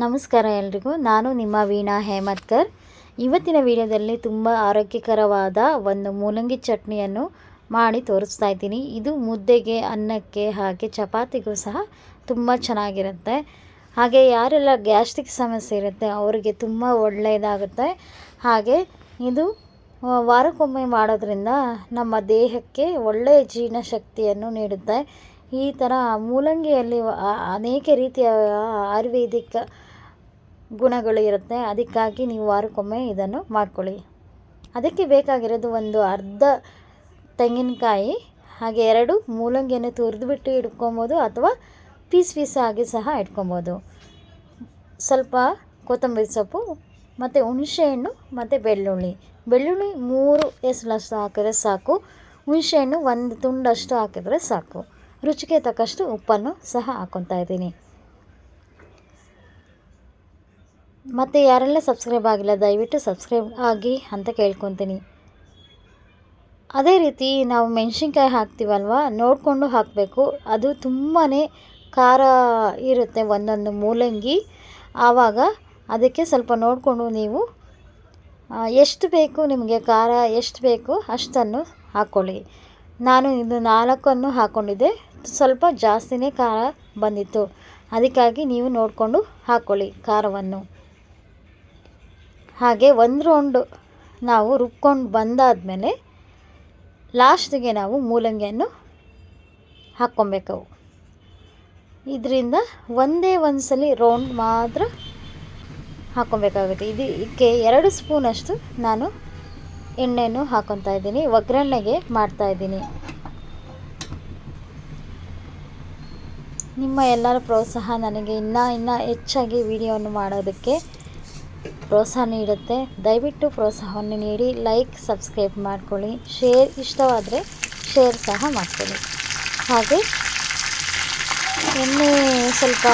ನಮಸ್ಕಾರ ಎಲ್ರಿಗೂ. ನಾನು ನಿಮ್ಮ ವೀಣಾ ಹೇಮತ್ಕರ್ ಇವತ್ತಿನ ವಿಡಿಯೋದಲ್ಲಿ ತುಂಬ ಆರೋಗ್ಯಕರವಾದ ಒಂದು ಮೂಲಂಗಿ ಚಟ್ನಿಯನ್ನು ಮಾಡಿ ತೋರಿಸ್ತಾ ಇದ್ದೀನಿ. ಇದು ಮುದ್ದೆಗೆ, ಅನ್ನಕ್ಕೆ ಹಾಗೆ ಚಪಾತಿಗೂ ಸಹ ತುಂಬ ಚೆನ್ನಾಗಿರುತ್ತೆ. ಹಾಗೆ ಯಾರೆಲ್ಲ ಗ್ಯಾಸ್ಟ್ರಿಕ್ ಸಮಸ್ಯೆ ಇರುತ್ತೆ, ಅವರಿಗೆ ತುಂಬ ಒಳ್ಳೆಯದಾಗುತ್ತೆ. ಹಾಗೆ ಇದು ವಾರಕ್ಕೊಮ್ಮೆ ಮಾಡೋದ್ರಿಂದ ನಮ್ಮ ದೇಹಕ್ಕೆ ಒಳ್ಳೆಯ ಜೀರ್ಣಶಕ್ತಿಯನ್ನು ನೀಡುತ್ತೆ. ಈ ಥರ ಮೂಲಂಗಿಯಲ್ಲಿ ಅನೇಕ ರೀತಿಯ ಆಯುರ್ವೇದಿಕ್ ಗುಣಗಳು ಇರುತ್ತೆ. ಅದಕ್ಕಾಗಿ ನೀವು ವಾರಕ್ಕೊಮ್ಮೆ ಇದನ್ನು ಮಾಡ್ಕೊಳ್ಳಿ. ಅದಕ್ಕೆ ಬೇಕಾಗಿರೋದು ಒಂದು ಅರ್ಧ ತೆಂಗಿನಕಾಯಿ, ಹಾಗೆ ಎರಡು ಮೂಲಂಗಿಯನ್ನು ತುರಿದ್ಬಿಟ್ಟು ಇಟ್ಕೊಬೋದು ಅಥವಾ ಪೀಸ್ ಪೀಸ್ ಆಗಿ ಸಹ ಇಟ್ಕೊಬೋದು. ಸ್ವಲ್ಪ ಕೊತ್ತಂಬರಿ ಸೊಪ್ಪು, ಮತ್ತು ಹುಣಸೆಹಣ್ಣು, ಮತ್ತು ಬೆಳ್ಳುಳ್ಳಿ. ಬೆಳ್ಳುಳ್ಳಿ ಮೂರು ಎಸಳಷ್ಟು ಹಾಕಿದ್ರೆ ಸಾಕು. ಹುಣಸೆಹಣ್ಣು ಒಂದು ತುಂಡಷ್ಟು ಹಾಕಿದ್ರೆ ಸಾಕು. ರುಚಿಗೆ ತಕ್ಕಷ್ಟು ಉಪ್ಪನ್ನು ಸಹ ಹಾಕ್ಕೊತಾ ಇದ್ದೀನಿ. ಮತ್ತು ಯಾರೆಲ್ಲ ಸಬ್ಸ್ಕ್ರೈಬ್ ಆಗಿಲ್ಲ, ದಯವಿಟ್ಟು ಸಬ್ಸ್ಕ್ರೈಬ್ ಆಗಿ ಅಂತ ಕೇಳ್ಕೊತೀನಿ. ಅದೇ ರೀತಿ ನಾವು ಮೆಣಸಿನ್ಕಾಯಿ ಹಾಕ್ತೀವಲ್ವ, ನೋಡಿಕೊಂಡು ಹಾಕಬೇಕು. ಅದು ತುಂಬಾ ಖಾರ ಇರುತ್ತೆ, ಒಂದೊಂದು ಮೂಲಂಗಿ. ಆವಾಗ ಅದಕ್ಕೆ ಸ್ವಲ್ಪ ನೋಡಿಕೊಂಡು ನೀವು ಎಷ್ಟು ಬೇಕು ನಿಮಗೆ ಖಾರ, ಎಷ್ಟು ಬೇಕು ಅಷ್ಟನ್ನು ಹಾಕ್ಕೊಳ್ಳಿ ನಾನು ಇದು ನಾಲ್ಕನ್ನು ಹಾಕ್ಕೊಂಡಿದ್ದೆ ಸ್ವಲ್ಪ ಜಾಸ್ತಿನೇ ಖಾರ ಬಂದಿತ್ತು. ಅದಕ್ಕಾಗಿ ನೀವು ನೋಡಿಕೊಂಡು ಹಾಕ್ಕೊಳ್ಳಿ ಖಾರವನ್ನು. ಹಾಗೆ ಒಂದು ರೌಂಡ್ ನಾವು ರುಬ್ಕೊಂಡು ಬಂದಾದಮೇಲೆ ಲಾಸ್ಟಿಗೆ ನಾವು ಮೂಲಂಗಿಯನ್ನು ಹಾಕ್ಕೊಬೇಕು. ಇದರಿಂದ ಒಂದೇ ಒಂದು ಸಲ ರೌಂಡ್ ಮಾತ್ರ ಹಾಕ್ಕೊಬೇಕಾಗುತ್ತೆ. ಇದು ಇದಕ್ಕೆ ಎರಡು ಸ್ಪೂನಷ್ಟು ನಾನು ಎಣ್ಣೆಯನ್ನು ಹಾಕ್ಕೊತಾ ಇದ್ದೀನಿ. ಒಗ್ಗರಣೆಗೆ ಮಾಡ್ತಾ ಇದ್ದೀನಿ. ನಿಮ್ಮ ಎಲ್ಲರ ಪ್ರೋತ್ಸಾಹ ನನಗೆ ಇನ್ನೂ ಇನ್ನೂ ಹೆಚ್ಚಾಗಿ ವಿಡಿಯೋವನ್ನು ಮಾಡೋದಕ್ಕೆ ಪ್ರೋತ್ಸಾಹ ನೀಡುತ್ತೆ. ದಯವಿಟ್ಟು ಪ್ರೋತ್ಸಾಹವನ್ನು ನೀಡಿ, ಲೈಕ್, ಸಬ್ಸ್ಕ್ರೈಬ್ ಮಾಡ್ಕೊಳ್ಳಿ. ಶೇರ್ ಇಷ್ಟವಾದರೆ ಶೇರ್ ಸಹ ಮಾಡ್ಕೊಳ್ಳಿ. ಹಾಗೆ ಎಣ್ಣೆ ಸ್ವಲ್ಪ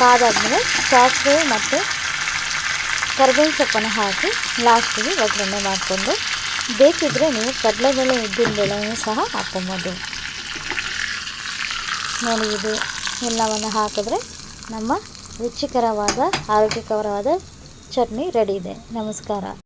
ಕಾದಾದಮೇಲೆ ಸಾಸಿವೆ ಮತ್ತು ಕರ್ಬೇವಿನ ಸೊಪ್ಪನ್ನು ಹಾಕಿ ಲಾಸ್ಟಿಗೆ ಒಗ್ಗರಣೆ ಮಾಡಿಕೊಂಡು ಬೇಕಿದ್ದರೆ ನೀವು ಕಡಲೆಬೇಳೆ ಉದ್ದಿನಬೇಳೆಯನ್ನು ಸಹ ಹಾಕ್ಕೊಬೋದು. ನೋಡಿ ಇದು ಎಲ್ಲವನ್ನು ಹಾಕಿದ್ರೆ ನಮ್ಮ ರುಚಿಕರವಾದ ಆರೋಗ್ಯಕರವಾದ ಚಟ್ನಿ ರೆಡಿ ಇದೆ. ನಮಸ್ಕಾರ.